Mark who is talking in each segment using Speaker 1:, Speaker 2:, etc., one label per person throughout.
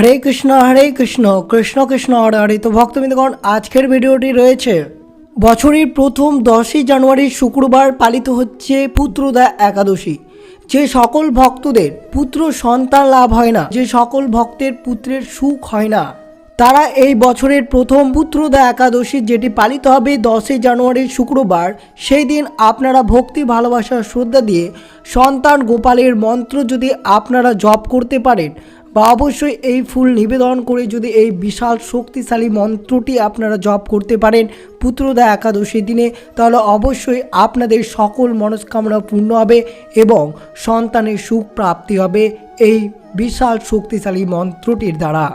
Speaker 1: হরে কৃষ্ণ হরে কৃষ্ণ কৃষ্ণ কৃষ্ণ, হরে হরে। তো ভক্তবৃন্দগণ, আজকের ভিডিওটি রয়েছে। বছরের প্রথম দশই জানুয়ারি শুক্রবার পালিত হচ্ছে পুত্রদা একাদশী। যে সকল ভক্তদের পুত্র সন্তান লাভ হয় না, যে সকল ভক্তের পুত্রের সুখ হয় না, তারা এই বছরের প্রথম পুত্রদা একাদশী যেটি পালিত হবে দশই জানুয়ারি শুক্রবার, সেই দিন আপনারা ভক্তি, ভালোবাসা, শ্রদ্ধা দিয়ে সন্তান গোপালের মন্ত্র যদি আপনারা জপ করতে পারেন বা অবশ্যই এই ফুল নিবেদন করে যদি এই বিশাল শক্তিশালী মন্ত্রটি আপনারা জপ করতে পারেন পুত্রদা একাদশী দিনে, তাহলে অবশ্যই আপনাদের সকল মনস্কামনা পূর্ণ হবে এবং সন্তানের সুখ প্রাপ্তি হবে এই বিশাল শক্তিশালী মন্ত্রটির দ্বারা।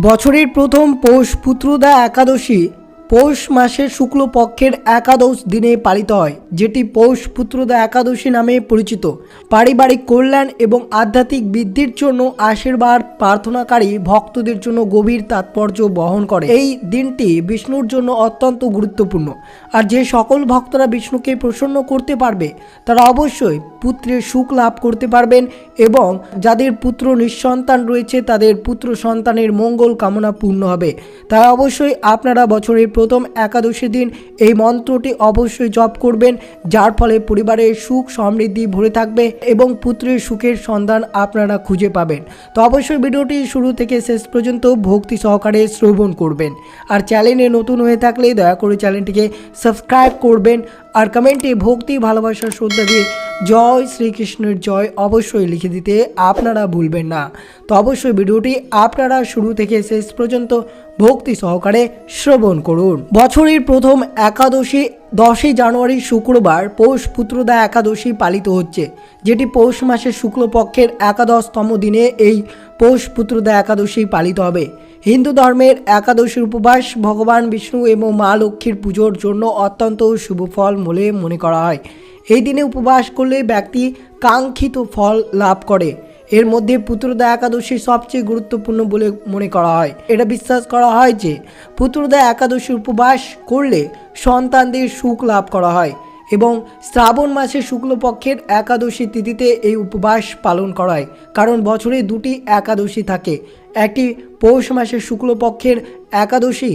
Speaker 1: বছরের প্রথম পৌষ পুত্রদা একাদশী পৌষ মাসের শুক্লপক্ষের একাদশ দিনে পালিত হয়, যেটি পৌষ পুত্রদা একাদশী নামে পরিচিত। পারিবারিক কল্যাণ এবং আধ্যাত্মিক বৃদ্ধির জন্য আশীর্বাদ প্রার্থনাকারী ভক্তদের জন্য গভীর তাৎপর্য বহন করে। এই দিনটি বিষ্ণুর জন্য অত্যন্ত গুরুত্বপূর্ণ। আর যে সকল ভক্তরা বিষ্ণুকে প্রসন্ন করতে পারবে, তারা অবশ্যই পুত্রের সুখ লাভ করতে পারবেন এবং যাদের পুত্র নিঃসন্তান রয়েছে, তাদের পুত্র সন্তানের মঙ্গল কামনা পূর্ণ হবে। তাই অবশ্যই আপনারা বছরের প্রথম একাদশী দিন এই মন্ত্রটি অবশ্যই জপ করবেন, যার ফলে পরিবারের সুখ সমৃদ্ধি ভরে থাকবে এবং পুত্রের সুখের সন্ধান আপনারা খুঁজে পাবেন। তো অবশ্যই ভিডিওটি শুরু থেকে শেষ পর্যন্ত ভক্তি সহকারে শ্রবণ করবেন। আর চ্যানেলে নতুন হয়ে থাকলে দয়া করে চ্যানেলটিকে সাবস্ক্রাইব করবেন আর কমেন্টে ভক্তি ভালোবাসার শ্রদ্ধা দিয়ে জয় শ্রীকৃষ্ণের জয় অবশ্যই লিখে দিতে আপনারা ভুলবেন না। তো অবশ্যই ভিডিওটি আপনারা শুরু থেকে শেষ পর্যন্ত ভক্তি সহকারে শ্রবণ করুন। বছরের প্রথম একাদশী, দশই জানুয়ারি শুক্রবার পৌষ পুত্রদা একাদশী পালিত হচ্ছে, যেটি পৌষ মাসের শুক্লপক্ষের একাদশতম দিনে এই পৌষ পুত্রদা একাদশী পালিত হবে। হিন্দু ধর্মের একাদশীর উপবাস ভগবান বিষ্ণু এবং মা লক্ষ্মীর পুজোর জন্য অত্যন্ত শুভ ফল বলে মনে করা হয়। এই দিনে উপবাস করলে ব্যক্তি কাঙ্ক্ষিত ফল লাভ করে। এর মধ্যে পুত্রদা একাদশী সবচেয়ে গুরুত্বপূর্ণ বলে মনে করা হয়। এটা বিশ্বাস করা হয় যে পুত্রদা একাদশীর উপবাস করলে সন্তানদের সুখ লাভ করা হয়। এবং শ্রাবণ মাসে শুক্লপক্ষের একাদশী তিথিতে এই উপবাস পালন করা হয় কারণ বছরে দুটি একাদশী থাকে। একটি পৌষ মাসের শুক্লপক্ষের একাদশী,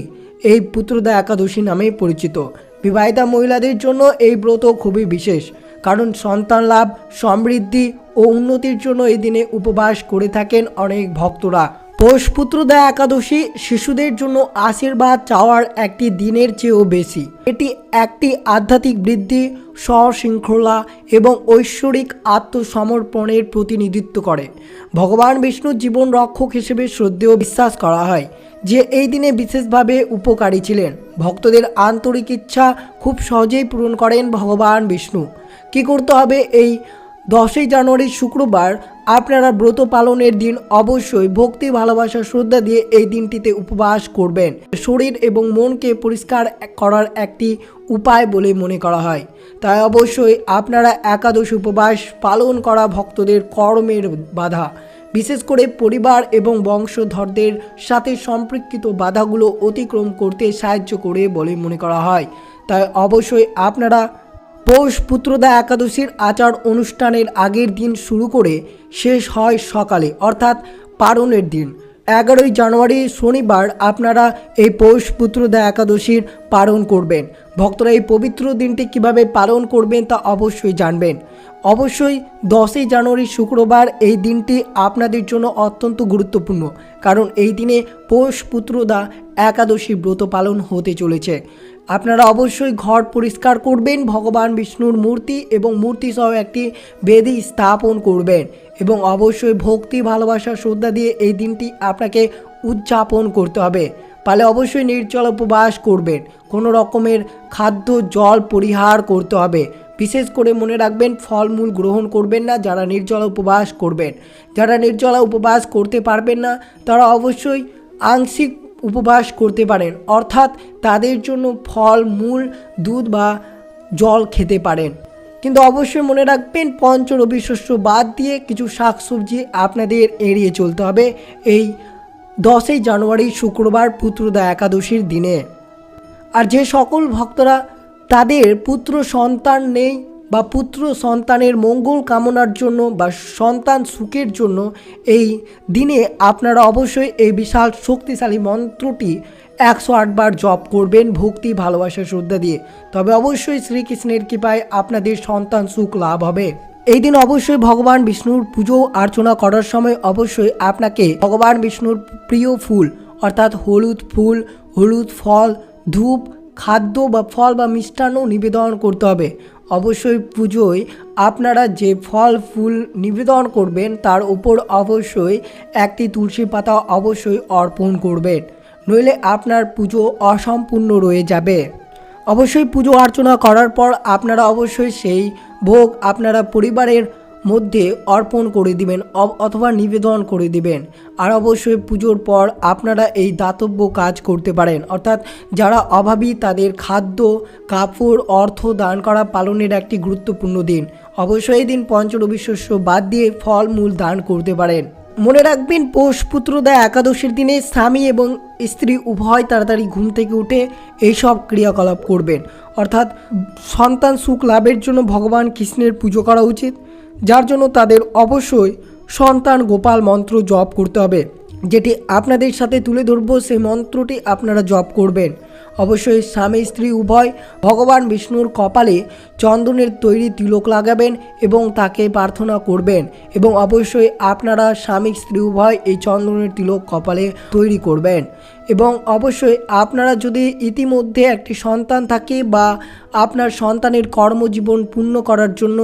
Speaker 1: এই পুত্রদা একাদশী নামে পরিচিত। বিবাহিতা মহিলাদের জন্য এই ব্রত খুবই বিশেষ, কারণ সন্তান লাভ, সমৃদ্ধি ও উন্নতির জন্য এই দিনে উপবাস করে থাকেন অনেক ভক্তরা। পৌষ পুত্রদা একাদশী শিশুদের জন্য আশীর্বাদ চাওয়ার একটি দিনের চেয়েও বেশি। এটি একটি আধ্যাত্মিক বৃদ্ধি, সশৃঙ্খলা এবং ঐশ্বরিক আত্মসমর্পণের প্রতিনিধিত্ব করে। ভগবান বিষ্ণুর জীবন রক্ষক হিসেবে শ্রদ্ধেয় বিশ্বাস করা হয় যে এই দিনে বিশেষভাবে উপকারী ছিলেন। ভক্তদের আন্তরিক ইচ্ছা খুব সহজেই পূরণ করেন ভগবান বিষ্ণু। কি করতে হবে? এই দশই জানুয়ারি শুক্রবার আপনারা ব্রত পালনের দিন অবশ্যই ভক্তি, ভালোবাসা, শ্রদ্ধা দিয়ে এই দিনটিতে উপবাস করবেন। শরীর এবং মনকে পরিষ্কার করার একটি উপায় বলে মনে করা হয়। তাই অবশ্যই আপনারা একাদশ উপবাস পালন করা ভক্তদের কর্মের বাধা। বিশেষ করে পরিবার এবং বংশধরদের সাথে সম্পর্কিত বাধাগুলো অতিক্রম করতে সাহায্য করে বলে মনে করা হয়। তাই অবশ্যই আপনারা পৌষ পুত্রদা একাদশীর আচার অনুষ্ঠানের আগের দিন শুরু করে শেষ হয় সকালে, অর্থাৎ পারণের দিন। এগারোই জানুয়ারি শনিবার আপনারা এই পৌষ পুত্রদা একাদশীর পালন করবেন। ভক্তরা এই পবিত্র দিনটি কীভাবে পালন করবেন তা অবশ্যই জানবেন। অবশ্যই দশই জানুয়ারি শুক্রবার এই দিনটি আপনাদের জন্য অত্যন্ত গুরুত্বপূর্ণ, কারণ এই দিনে পৌষ পুত্রদা একাদশী ব্রত পালন হতে চলেছে। আপনারা অবশ্যই ঘর পরিষ্কার করবেন, ভগবান বিষ্ণুর মূর্তি এবং মূর্তি সহ একটি বেদি স্থাপন করবেন এবং অবশ্যই ভক্তি, ভালোবাসা, শ্রদ্ধা দিয়ে এই দিনটি আপনাকে উদযাপন করতে হবে। পালে অবশ্যই নির্জল উপবাস করবেন, কোনো রকমের খাদ্য, জল পরিহার করতে হবে। বিশেষ করে মনে রাখবেন, ফলমূল গ্রহণ করবেন না, যারা নির্জলা উপবাস করবেন। যারা নির্জলা উপবাস করতে পারবেন না, তারা অবশ্যই আংশিক উপবাস করতে পারেন, অর্থাৎ তাদের জন্য ফল, মূল, দুধ বা জল খেতে পারেন। কিন্তু অবশ্যই মনে রাখবেন, পঞ্চ রবি শস্য বাদ দিয়ে কিছু শাকসবজি আপনাদের এড়িয়ে চলতে হবে এই দশই জানুয়ারি, শুক্রবার, পুত্রদা একাদশীর দিনে। আর যে সকল ভক্তরা তাদের পুত্র সন্তান নেই বা পুত্র সন্তানের মঙ্গল কামনার জন্য বা সন্তান সুখের জন্য এই দিনে আপনারা অবশ্যই এই বিশাল শক্তিশালী মন্ত্রটি একশো আটবার জপ করবেন ভক্তি, ভালোবাসা, শ্রদ্ধা দিয়ে। তবে অবশ্যই শ্রীকৃষ্ণের কৃপায় আপনাদের সন্তান সুখ লাভ হবে। এই দিন অবশ্যই ভগবান বিষ্ণুর পুজো, অর্চনা করার সময় অবশ্যই আপনাকে ভগবান বিষ্ণুর প্রিয় ফুল, অর্থাৎ হলুদ ফুল, হলুদ ফল, ধূপ, খাদ্য বা ফল বা মিষ্টান্ন নিবেদন করতে হবে। অবশ্যই পুজোয় আপনারা যে ফল, ফুল নিবেদন করবেন, তার উপর অবশ্যই একটি তুলসী পাতা অবশ্যই অর্পণ করবেন। নইলে আপনার পুজো অসম্পূর্ণ রয়ে যাবে। অবশ্যই পুজো অর্চনা করার পর আপনারা অবশ্যই সেই ভোগ আপনারা পরিবারের মধ্যে অর্পণ করে দিবেন অথবা নিবেদন করে দিবেন। আর অবশ্যই পুজোর পর আপনারা এই দাতব্য কাজ করতে পারেন। অর্থাৎ যারা অভাবী, তাদের খাদ্য, কাপড়, অর্থ, দান করা পালনের একটি গুরুত্বপূর্ণ দিন। অবশ্যই এই দিন পঞ্চরবি শস্য বাদ দিয়ে ফলমূল দান করতে পারেন। মনে রাখবেন, পৌষ পুত্রদা একাদশীর দিনে স্বামী এবং স্ত্রী উভয় তাড়াতাড়ি ঘুম থেকে উঠে এইসব ক্রিয়াকলাপ করবেন। অর্থাৎ সন্তান সুখ লাভের জন্য ভগবান কৃষ্ণের পুজো করা উচিত। যার জন্য তাদের অবশ্যই সন্তান গোপাল মন্ত্র জপ করতে হবে। যেটি আপনাদের সাথে তুলে ধরবো, সেই মন্ত্রটি আপনারা জপ করবেন। অবশ্যই স্বামী, স্ত্রী, উভয় ভগবান বিষ্ণুর কপালে চন্দনের তৈরি তিলক লাগাবেন এবং তাকে প্রার্থনা করবেন এবং অবশ্যই আপনারা স্বামী, স্ত্রী, উভয় এই চন্দনের তিলক কপালে তৈরি করবেন। এবং অবশ্যই আপনারা যদি ইতিমধ্যে একটি সন্তান থাকে বা আপনার সন্তানের কর্মজীবন পূর্ণ করার জন্য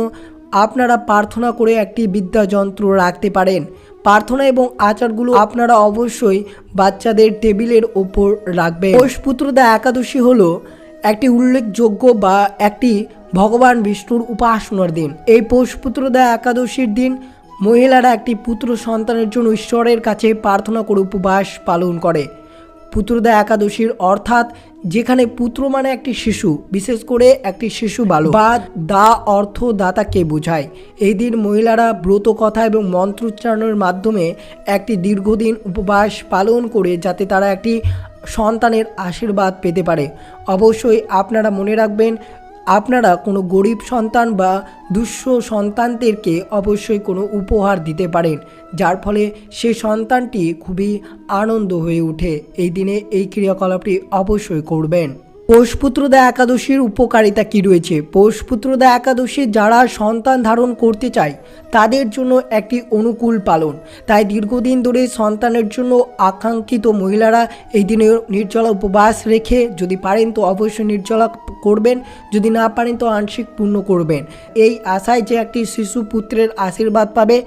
Speaker 1: আপনারা প্রার্থনা করে একটি বিদ্যাযন্ত্র রাখতে পারেন। প্রার্থনা এবং আচারগুলো আপনারা অবশ্যই বাচ্চাদের টেবিলের ওপর রাখবেন। পৌষপুত্রদা একাদশী হলো একটি উল্লেখযোগ্য বা একটি ভগবান বিষ্ণুর উপাসনার দিন। এই পৌষপুত্রদা একাদশীর দিন মহিলারা একটি পুত্র সন্তানের জন্য ঈশ্বরের কাছে প্রার্থনা করে উপবাস পালন করে। পুত্রদা একাদশীর অর্থাৎ যেখানে পুত্র মানে একটি শিশু, বিশেষ করে একটি শিশু বালক। বা দা অর্থ দাতাকে বোঝায়। এই দিন মহিলারা ব্রত কথা এবং মন্ত্রোচ্চারণের মাধ্যমে একটি দীর্ঘদিন উপবাস পালন করে যাতে তারা একটি সন্তানের আশীর্বাদ পেতে পারে। অবশ্যই আপনারা মনে রাখবেন আপনারা কোনো গরিব সন্তান বা দুঃস্ব সন্তানদেরকে অবশ্যই কোনো উপহার দিতে পারেন, যার ফলে সে সন্তানটি খুবই আনন্দ হয়ে ওঠে। এই দিনে এই ক্রিয়াকলাপটি অবশ্যই করবেন। পৌষপুত্রদা একাদশীর উপকারিতা কি রয়েছে? পৌষপুত্রদা একাদশী যারা সন্তান ধারণ করতে চায়, তাদের জন্য একটি অনুকূল পালন। তাই দীর্ঘদিন ধরে সন্তানের জন্য আকাঙ্ক্ষিত মহিলারা এই দিনে নির্জলা উপবাস রেখে যদি পারেন তো অবশ্যই নির্জলা করবেন, যদি না পারেন তো আংশিক পূর্ণ করবেন। এই আশায় যে একটি শিশু পুত্রের আশীর্বাদ পাবে,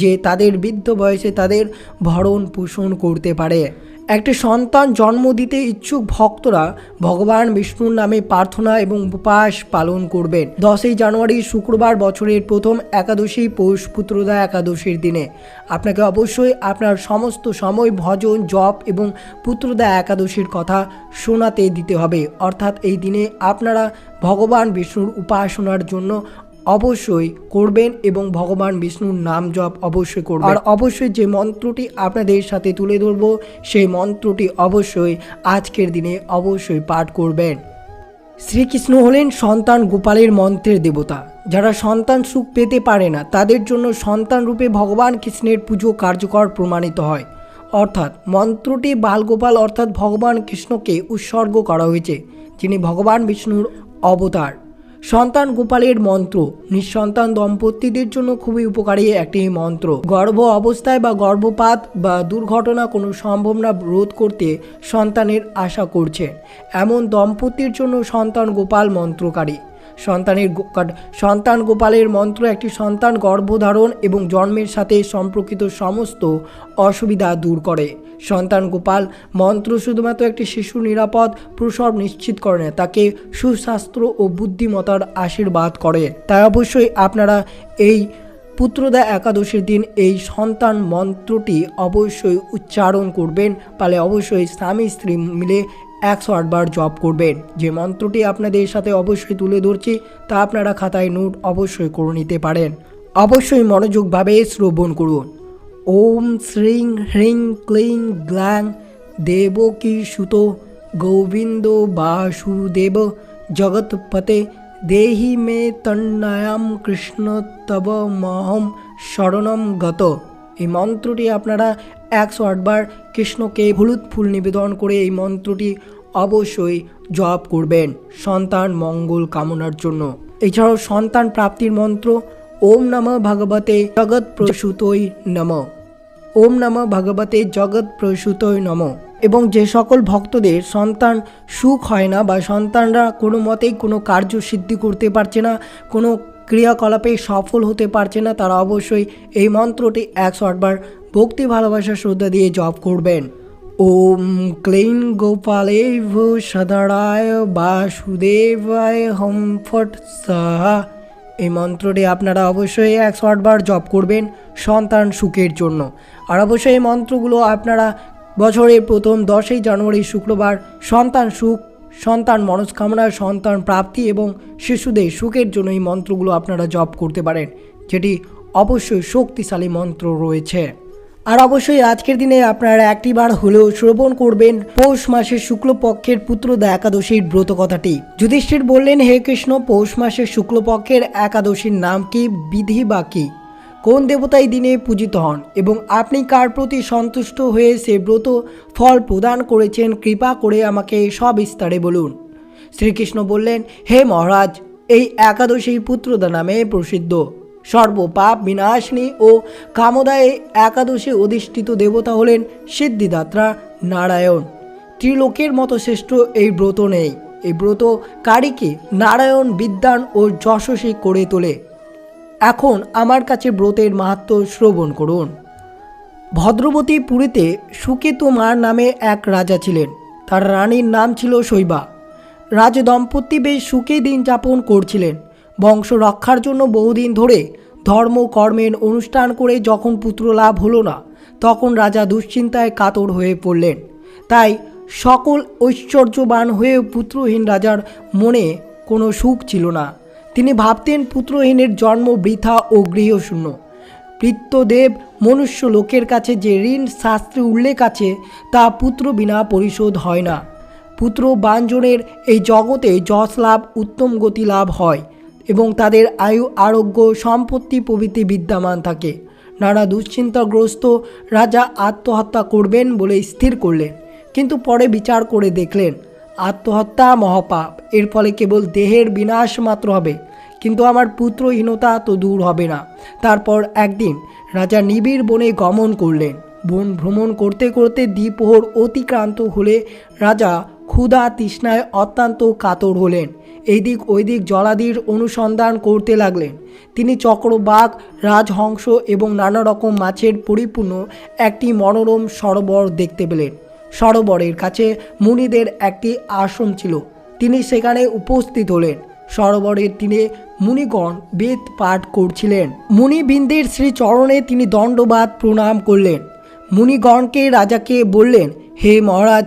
Speaker 1: যে তাদের বৃদ্ধ বয়সে তাদের ভরণ পোষণ করতে পারে। একটি সন্তান জন্ম দিতে ইচ্ছুক ভক্তরা ভগবান বিষ্ণুর নামে প্রার্থনা এবং উপবাস পালন করবেন। দশই জানুয়ারি শুক্রবার বছরের প্রথম একাদশী পৌষ পুত্রদা একাদশীর দিনে। আপনাকে অবশ্যই আপনার সমস্ত সময় ভজন, জপ এবং পুত্রদা একাদশীর কথা শোনাতে দিতে হবে। অর্থাৎ এই দিনে আপনারা ভগবান বিষ্ণুর উপাসনার জন্য অবশ্যই করবেন এবং ভগবান বিষ্ণুর নাম জপ অবশ্যই করবেন। আর অবশ্যই যে মন্ত্রটি আপনাদের সাথে তুলে ধরব, সেই মন্ত্রটি অবশ্যই আজকের দিনে অবশ্যই পাঠ করবেন। শ্রীকৃষ্ণ হলেন সন্তান গোপালের মন্ত্রের দেবতা। যারা সন্তান সুখ পেতে পারে না, তাদের জন্য সন্তান রূপে ভগবান কৃষ্ণের পুজো কার্যকর প্রমাণিত হয়। অর্থাৎ মন্ত্রটি বালগোপাল অর্থাৎ ভগবান কৃষ্ণকে উৎসর্গ করা হয়েছে, যিনি ভগবান বিষ্ণুর অবতার। সন্তান গোপালের মন্ত্র। নিঃসন্তান দম্পতিদের জন্য খুবই উপকারী একটি মন্ত্র। গর্ভ অবস্থায় বা গর্ভপাত বা দুর্ঘটনা কোনো সম্ভাবনা রোধ করতে সন্তানের আশা করছে এমন দম্পতির জন্য সন্তান গোপাল মন্ত্রকারী। সন্তানের সন্তান গোপালের মন্ত্র একটি সন্তান গর্ভধারণ এবং জন্মের সাথে সম্পর্কিত সমস্ত অসুবিধা দূর করে। সন্তান গোপাল মন্ত্র শুধুমাত্র একটি শিশু নিরাপদ প্রসব নিশ্চিত করে না, তাকে সুস্বাস্থ্য ও বুদ্ধিমতার আশীর্বাদ করে। তাই অবশ্যই আপনারা এই পুত্রদা একাদশীর দিন এই সন্তান মন্ত্রটি অবশ্যই উচ্চারণ করবেন। পালে অবশ্যই স্বামী স্ত্রী মিলে একশো আটবার জপ করবেন। যে মন্ত্রটি আপনাদের সাথে অবশ্যই তুলে ধরছি, তা আপনারা খাতায় নোট অবশ্যই করে নিতে পারেন। অবশ্যই মনোযোগভাবে শ্রবণ করুন। ওম শ্রীং হ্রিং ক্লিং গ্ল্যাং দেবকী সুতো গোবিন্দ বাসুদেব জগৎপতে দেহি মে তন্নয়াম কৃষ্ণ তব মহম শরণম গত। এই মন্ত্রটি আপনারা একশো আটবার কৃষ্ণকে হলুদ ফুল নিবেদন করে এই মন্ত্রটি অবশ্যই জপ করবেন সন্তান মঙ্গল কামনার জন্য। এছাড়াও সন্তান প্রাপ্তির মন্ত্র ওম নমঃ ভগবতে জগৎ প্রসূতই নমঃ। ওম নমঃ ভগবতে জগৎ প্রসূতই নম। এবং যে সকল ভক্তদের সন্তান সুখ হয় না বা সন্তানরা কোনো মতেই কোনো কার্য সিদ্ধি করতে পারছে না, কোনো ক্রিয়াকলাপে সফল হতে পারছে না, তারা অবশ্যই এই মন্ত্রটি একশো আটবার ভক্তি ভালোবাসা শ্রদ্ধা দিয়ে জপ করবেন। ওম ক্লীং গোপালে ভূ সদারায় বাসুদেবায় হম ফট সাহা। এই মন্ত্রটি আপনারা অবশ্যই একশো আটবার জপ করবেন সন্তান সুখের জন্য। আর অবশ্যই এই মন্ত্রগুলো আপনারা বছরের প্রথম দশই জানুয়ারি শুক্রবার সন্তান সুখ, সন্তান মনস্কামনা, সন্তান প্রাপ্তি এবং শিশুদের সুখের জন্য এই মন্ত্রগুলো আপনারা জপ করতে পারেন, যেটি অবশ্যই শক্তিশালী মন্ত্র রয়েছে। আর অবশ্যই আজকের দিনে আপনারা একটিবার হলেও শ্রবণ করবেন পৌষ মাসের শুক্লপক্ষের পুত্রদা একাদশীর ব্রত কথাটি। যুধিষ্ঠির বললেন, হে কৃষ্ণ, পৌষ মাসের শুক্লপক্ষের একাদশীর নাম কি, বিধি বা কি? কোন দেবতা এই দিনে পূজিত হন? এবং আপনি কার প্রতি সন্তুষ্ট হয়ে সে ব্রত ফল প্রদান করেছেন, কৃপা করে আমাকে সব সবিস্তারে বলুন। শ্রীকৃষ্ণ বললেন, হে মহারাজ, এই একাদশী পুত্রদা নামে প্রসিদ্ধ। সর্বপাপ বিনাশিনী ও কামদায়ে একাদশী অধিষ্ঠিত দেবতা হলেন সিদ্ধিদাত্রা নারায়ণ। ত্রিলোকের মতো শ্রেষ্ঠ এই ব্রত নেই। এই ব্রত কারীকে নারায়ণ বিদ্যান ও যশস্বী করে তোলে। এখন আমার কাছে ব্রতের মাহাত্ম শ্রবণ করুন। ভদ্রবতী পুরীতে সুকেতু মার নামে এক রাজা ছিলেন। তার রানীর নাম ছিল শৈবা। রাজ দম্পতি বেশ সুখে দিন যাপন করছিলেন। বংশ রক্ষার জন্য বহুদিন ধরে ধর্ম কর্মের অনুষ্ঠান করে যখন পুত্র লাভ হলো না, তখন রাজা দুশ্চিন্তায় কাতর হয়ে পড়লেন। তাই সকল ঐশ্বর্যবান হয়েও পুত্রহীন রাজার মনে কোনো সুখ ছিল না। তিনি ভাবতেন পুত্রহীনের জন্ম বৃথা ও গৃহশূন্য। পিত্তদেব মনুষ্য লোকের কাছে যে ঋণ শাস্ত্রে উল্লেখ আছে, তা পুত্র বিনা পরিশোধ হয় না। পুত্র বাঞ্জনের এই জগতে যশ লাভ, উত্তম গতি লাভ হয়। এবং তাদের আয়ু, আরোগ্য, সম্পত্তি প্রভৃতি বিদ্যমান থাকে। নানা দুশ্চিন্তাগ্রস্ত রাজা আত্মহত্যা করবেন বলে স্থির করলেন, কিন্তু পরে বিচার করে দেখলেন, আত্মহত্যা মহাপাপ, এর ফলে কেবল দেহের বিনাশ মাত্র হবে, কিন্তু আমার পুত্রহীনতা তো দূর হবে না। তারপর একদিন রাজা নিবিড় বনে গমন করলেন। বন ভ্রমণ করতে করতে দ্বিপ্রহর অতিক্রান্ত হলে রাজা ক্ষুধা তৃষ্ণায় অত্যন্ত কাতর হলেন। এইদিক ওইদিক জলাদির অনুসন্ধান করতে লাগলেন। তিনি চক্রবাঘ, রাজহংস এবং নানা রকম মাছের পরিপূর্ণ একটি মনোরম সরোবর দেখতে পেলেন। সরোবরের কাছে মুনিদের একটি আশ্রম ছিল। তিনি সেখানে উপস্থিত হলেন। সরোবরের তীরে মুনিগণ বেদ পাঠ করছিলেন। মুনিবৃন্দের শ্রী চরণে তিনি দণ্ডবাদ প্রণাম করলেন। মুনিগণকে রাজাকে বললেন, হে মহারাজ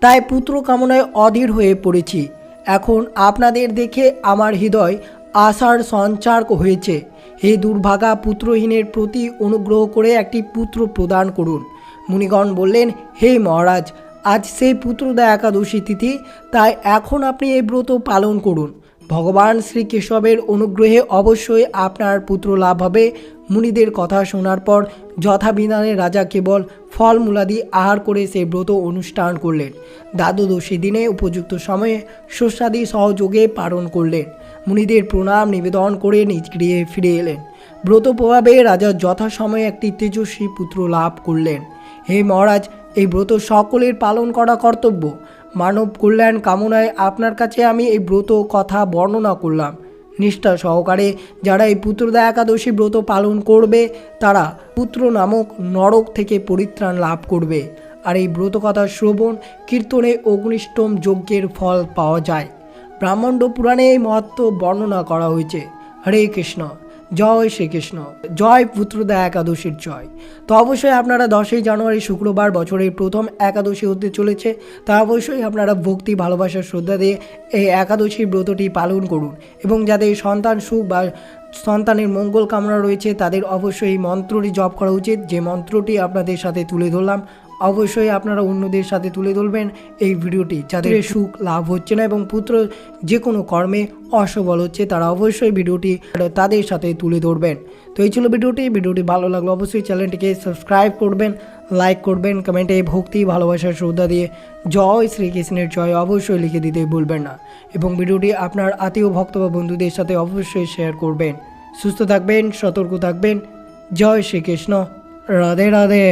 Speaker 1: তাই পুত্র কামনায় অধীর হয়ে পড়েছি। এখন আপনাদের দেখে আমার হৃদয় আশার সঞ্চার হয়েছে। হে দুর্ভাগা পুত্রহীনের প্রতি অনুগ্রহ করে একটি পুত্র প্রদান করুন। মুনিগণ বললেন, হে মহারাজ, আজ সেই পুত্রদা একাদশী তিথি, তাই এখন আপনি এই ব্রত পালন করুন। ভগবান শ্রীকেশবের অনুগ্রহে অবশ্যই আপনার পুত্র লাভ হবে। মুনিদের কথা শোনার পর যথাবিধানে রাজা কেবল ফলমূলাদি আহার করে সে ব্রত অনুষ্ঠান করলেন। দ্বাদশী দিনে উপযুক্ত সময়ে শস্যাদি সহযোগে পালন করলেন। মুনিদের প্রণাম নিবেদন করে নিজ গৃহে ফিরে এলেন। ব্রত প্রভাবে রাজা যথাসময়ে একটি তেজস্বী পুত্র লাভ করলেন। হে মহারাজ, এই ব্রত সকলের পালন করা কর্তব্য। মানব কল্যাণ কামনায় আপনার কাছে আমি এই ব্রত কথা বর্ণনা করলাম। নিষ্ঠা সহকারে যারা এই পুত্রদা একাদশী ব্রত পালন করবে, তারা পুত্র নামক নরক থেকে পরিত্রাণ লাভ করবে। আর এই ব্রতকথা শ্রবণ, কীর্তনে অগ্নিষ্টম যজ্ঞের ফল পাওয়া যায়। ব্রাহ্মণ্ড পুরাণে এই মহত্ব বর্ণনা করা হয়েছে। হরে কৃষ্ণ। জয় শ্রীকৃষ্ণ। জয় পুত্রদা একাদশীর জয়। তো অবশ্যই আপনারা দশই জানুয়ারি শুক্রবার বছরের প্রথম একাদশী হতে চলেছে। তা অবশ্যই আপনারা ভক্তি ভালোবাসার শ্রদ্ধা দিয়ে এই একাদশীর ব্রতটি পালন করুন এবং যাদের সন্তান সুখ বা সন্তানের মঙ্গল কামনা রয়েছে, তাদের অবশ্যই এই মন্ত্রটি জপ করা উচিত। যে মন্ত্রটি আপনাদের সাথে তুলে ধরলাম অবশ্যই আপনারা অন্যদের সাথে তুলে ধরবেন এই ভিডিওটি যাদের সুখ লাভ হচ্ছে না এবং পুত্র যে কোনো কর্মে অসবল হচ্ছে তারা অবশ্যই ভিডিওটি তাদের সাথে তুলে ধরবেন। তো এই ছিল ভিডিওটি। ভিডিওটি ভালো লাগল অবশ্যই চ্যানেলটিকে সাবস্ক্রাইব করবেন লাইক করবেন কমেন্টে ভক্তি ভালোবাসার শ্রদ্ধা দিয়ে জয় শ্রীকৃষ্ণের জয় অবশ্যই লিখে দিতে ভুলবেন না এবং ভিডিওটি আপনার আত্মীয় ভক্ত বা বন্ধুদের সাথে অবশ্যই শেয়ার করবেন। সুস্থ থাকবেন সতর্ক থাকবেন। জয় শ্রীকৃষ্ণ। রাধে রাধে।